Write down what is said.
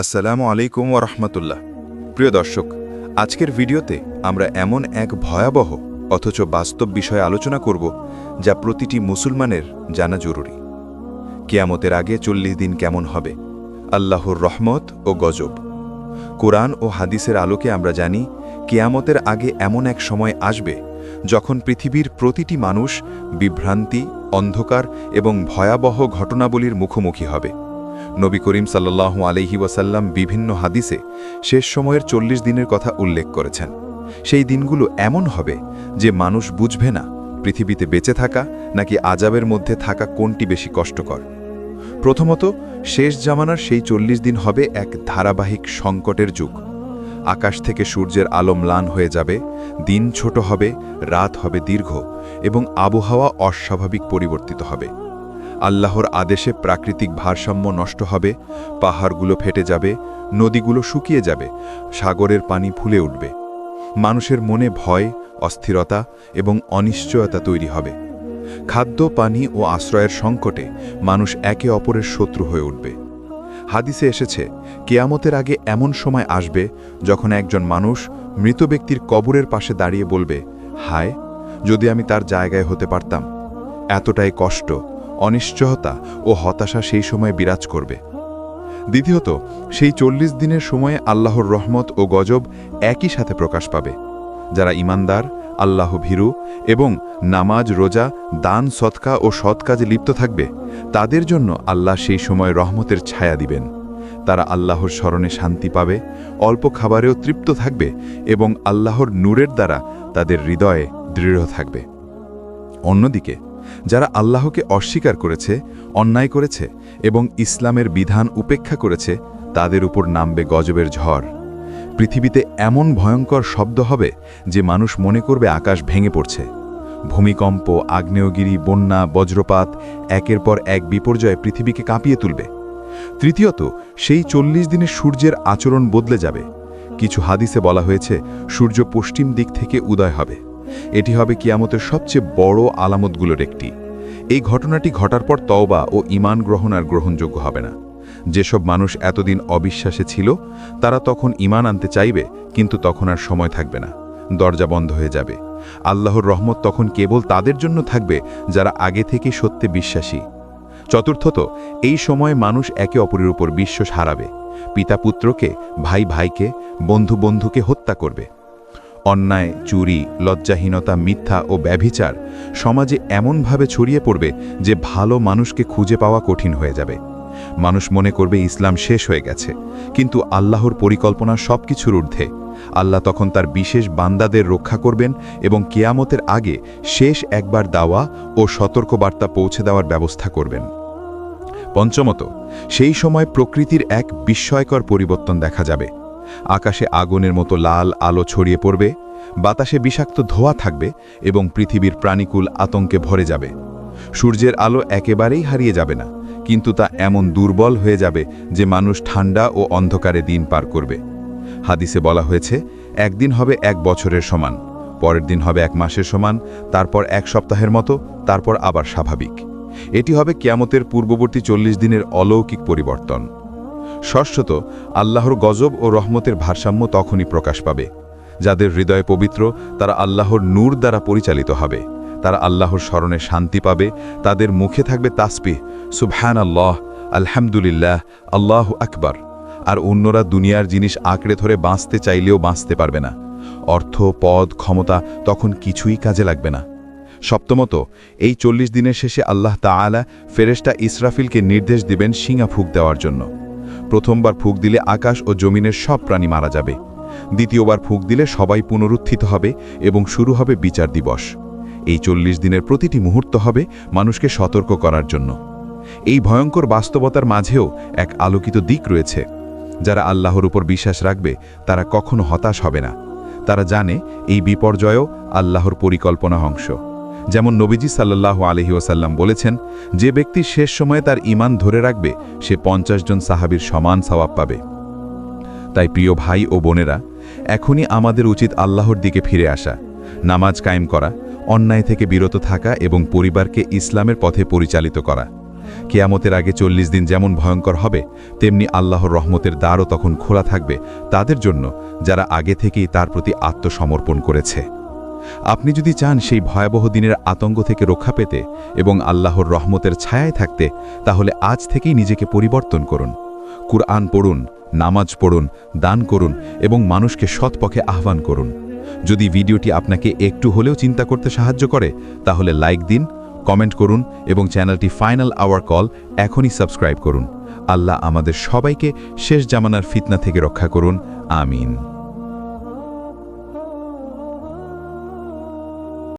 আসসালামু আলাইকুম ওরহমতুল্লাহ প্রিয় দর্শক, আজকের ভিডিওতে আমরা এমন এক ভয়াবহ অথচ বাস্তব বিষয়ে আলোচনা করব যা প্রতিটি মুসলমানের জানা জরুরি। কেয়ামতের আগে চল্লিশ দিন কেমন হবে, আল্লাহর রহমত ও গজব। কোরআন ও হাদিসের আলোকে আমরা জানি, কেয়ামতের আগে এমন এক সময় আসবে যখন পৃথিবীর প্রতিটি মানুষ বিভ্রান্তি, অন্ধকার এবং ভয়াবহ ঘটনাবলীর মুখোমুখি হবে। নবী করিম সাল্লাল্লাহু আলহি ওয়াসাল্লাম বিভিন্ন হাদিসে শেষ সময়ের চল্লিশ দিনের কথা উল্লেখ করেছেন। সেই দিনগুলো এমন হবে যে মানুষ বুঝবে না পৃথিবীতে বেঁচে থাকা নাকি আজাবের মধ্যে থাকা কোনটি বেশি কষ্টকর। প্রথমত, শেষ জামানার সেই চল্লিশ দিন হবে এক ধারাবাহিক সংকটের যুগ। আকাশ থেকে সূর্যের আলো ম্লান হয়ে যাবে, দিন ছোট হবে, রাত হবে দীর্ঘ এবং আবহাওয়া অস্বাভাবিক পরিবর্তিত হবে। আল্লাহর আদেশে প্রাকৃতিক ভারসাম্য নষ্ট হবে, পাহাড়গুলো ফেটে যাবে, নদীগুলো শুকিয়ে যাবে, সাগরের পানি ফুলে উঠবে। মানুষের মনে ভয়, অস্থিরতা এবং অনিশ্চয়তা তৈরি হবে। খাদ্য, পানি ও আশ্রয়ের সংকটে মানুষ একে অপরের শত্রু হয়ে উঠবে। হাদিসে এসেছে, কেয়ামতের আগে এমন সময় আসবে যখন একজন মানুষ মৃত ব্যক্তির কবরের পাশে দাঁড়িয়ে বলবে, হায়, যদি আমি তার জায়গায় হতে পারতাম। এতটাই কষ্ট অনিশ্চয়তা ও হতাশা সেই সময় বিরাজ করবে। দ্বিতীয়ত, সেই চল্লিশ দিনের সময়ে আল্লাহর রহমত ও গজব একই সাথে প্রকাশ পাবে। যারা ইমানদার আল্লাহ ভীরু এবং নামাজ, রোজা, দান সৎকা ও সৎ কাজে লিপ্ত থাকবে, তাদের জন্য আল্লাহ সেই সময় রহমতের ছায়া দিবেন। তারা আল্লাহর স্মরণে শান্তি পাবে, অল্প খাবারেও তৃপ্ত থাকবে এবং আল্লাহর নূরের দ্বারা তাদের হৃদয়ে দৃঢ় থাকবে। অন্যদিকে যারা আল্লাহকে অস্বীকার করেছে, অন্যায় করেছে এবং ইসলামের বিধান উপেক্ষা করেছে, তাদের উপর নামবে গজবের ঝড়। পৃথিবীতে এমন ভয়ঙ্কর শব্দ হবে যে মানুষ মনে করবে আকাশ ভেঙে পড়ছে। ভূমিকম্প, আগ্নেয়গিরি, বন্যা, বজ্রপাত একের পর এক বিপর্যয়ে পৃথিবীকে কাঁপিয়ে তুলবে। তৃতীয়ত, সেই চল্লিশ দিনে সূর্যের আচরণ বদলে যাবে। কিছু হাদিসে বলা হয়েছে, সূর্য পশ্চিম দিক থেকে উদয় হবে। এটি হবে কিয়ামতের সবচেয়ে বড় আলামতগুলোর একটি। এই ঘটনাটি ঘটার পর তওবা ও ইমান গ্রহণ আর গ্রহণযোগ্য হবে না। যেসব মানুষ এতদিন অবিশ্বাসে ছিল, তারা তখন ইমান আনতে চাইবে, কিন্তু তখন আর সময় থাকবে না। দরজা বন্ধ হয়ে যাবে। আল্লাহর রহমত তখন কেবল তাদের জন্য থাকবে, যারা আগে থেকে সত্যে বিশ্বাসী। চতুর্থত, এই সময় মানুষ একে অপরের উপর বিশ্বাস হারাবে। পিতা পুত্রকে, ভাই ভাইকে, বন্ধু বন্ধুকে হত্যা করবে। অন্যায়, চুরি, লজ্জাহীনতা, মিথ্যা ও ব্যভিচার সমাজে এমনভাবে ছড়িয়ে পড়বে যে ভালো মানুষকে খুঁজে পাওয়া কঠিন হয়ে যাবে। মানুষ মনে করবে ইসলাম শেষ হয়ে গেছে, কিন্তু আল্লাহর পরিকল্পনা সব কিছুর ঊর্ধ্বে। আল্লাহ তখন তার বিশেষ বান্দাদের রক্ষা করবেন এবং কেয়ামতের আগে শেষ একবার দাওয়া ও সতর্কবার্তা পৌঁছে দেওয়ার ব্যবস্থা করবেন। পঞ্চমত, সেই সময় প্রকৃতির এক বিস্ময়কর পরিবর্তন দেখা যাবে। আকাশে আগুনের মতো লাল আলো ছড়িয়ে পড়বে, বাতাসে বিষাক্ত ধোয়া থাকবে এবং পৃথিবীর প্রাণীকুল আতঙ্কে ভরে যাবে। সূর্যের আলো একেবারেই হারিয়ে যাবে না, কিন্তু তা এমন দুর্বল হয়ে যাবে যে মানুষ ঠান্ডা ও অন্ধকারে দিন পার করবে। হাদিসে বলা হয়েছে, একদিন হবে এক বছরের সমান, পরের দিন হবে এক মাসের সমান, তারপর এক সপ্তাহের মতো, তারপর আবার স্বাভাবিক। এটি হবে কিয়ামতের পূর্ববর্তী চল্লিশ দিনের অলৌকিক পরিবর্তন। ষষ্ঠত আল্লাহর গজব ও রহমতের ভারসাম্য তখনই প্রকাশ পাবে। যাদের হৃদয় পবিত্র, তারা আল্লাহর নূর দ্বারা পরিচালিত হবে। তারা আল্লাহর স্মরণে শান্তি পাবে, তাদের মুখে থাকবে তাসপিহ সুবহান আল্লাহ আলহামদুলিল্লাহ, আল্লাহ আকবার। আর অন্যরা দুনিয়ার জিনিস আঁকড়ে ধরে বাঁচতে চাইলেও বাঁচতে পারবে না। অর্থ, পদ, ক্ষমতা তখন কিছুই কাজে লাগবে না। সপ্তমত, এই চল্লিশ দিনের শেষে আল্লাহ তাআলা ফেরেশতা ইসরাফিলকে নির্দেশ দিবেন শিঙা ফুক দেওয়ার জন্য। প্রথমবার ফুক দিলে আকাশ ও জমিনের সব প্রাণী মারা যাবে। দ্বিতীয়বার ফুক দিলে সবাই পুনরুত্থিত হবে এবং শুরু হবে বিচার দিবস। এই চল্লিশ দিনের প্রতিটি মুহূর্ত হবে মানুষকে সতর্ক করার জন্য। এই ভয়ঙ্কর বাস্তবতার মাঝেও এক আলোকিত দিক রয়েছে। যারা আল্লাহর উপর বিশ্বাস রাখবে, তারা কখনো হতাশ হবে না। তারা জানে এই বিপর্যয়ও আল্লাহর পরিকল্পনা অংশ। যেমন নবীজি সাল্লাহ আলহি ওসাল্লাম বলেছেন, যে ব্যক্তি শেষ সময়ে তার ইমান ধরে রাখবে, সে পঞ্চাশ জন সাহাবির সমান সওয়াব পাবে। তাই প্রিয় ভাই ও বোনেরা, এখনই আমাদের উচিত আল্লাহর দিকে ফিরে আসা, নামাজ কায়েম করা, অন্যায় থেকে বিরত থাকা এবং পরিবারকে ইসলামের পথে পরিচালিত করা। কেয়ামতের আগে চল্লিশ দিন যেমন ভয়ঙ্কর হবে, তেমনি আল্লাহর রহমতের দ্বারও তখন খোলা থাকবে তাদের জন্য, যারা আগে থেকেই তার প্রতি আত্মসমর্পণ করেছে। আপনি যদি চান সেই ভয়াবহ দিনের আতঙ্ক থেকে রক্ষা পেতে এবং আল্লাহর রহমতের ছায়ায় থাকতে, তাহলে আজ থেকেই নিজেকে পরিবর্তন করুন। কুরআন পড়ুন, নামাজ পড়ুন, দান করুন এবং মানুষকে সৎপথে আহ্বান করুন। যদি ভিডিওটি আপনাকে একটু হলেও চিন্তা করতে সাহায্য করে, তাহলে লাইক দিন, কমেন্ট করুন এবং চ্যানেলটি ফাইনাল আওয়ার কল এখনই সাবস্ক্রাইব করুন। আল্লাহ আমাদের সবাইকে শেষ জামানার ফিতনা থেকে রক্ষা করুন। আমিন।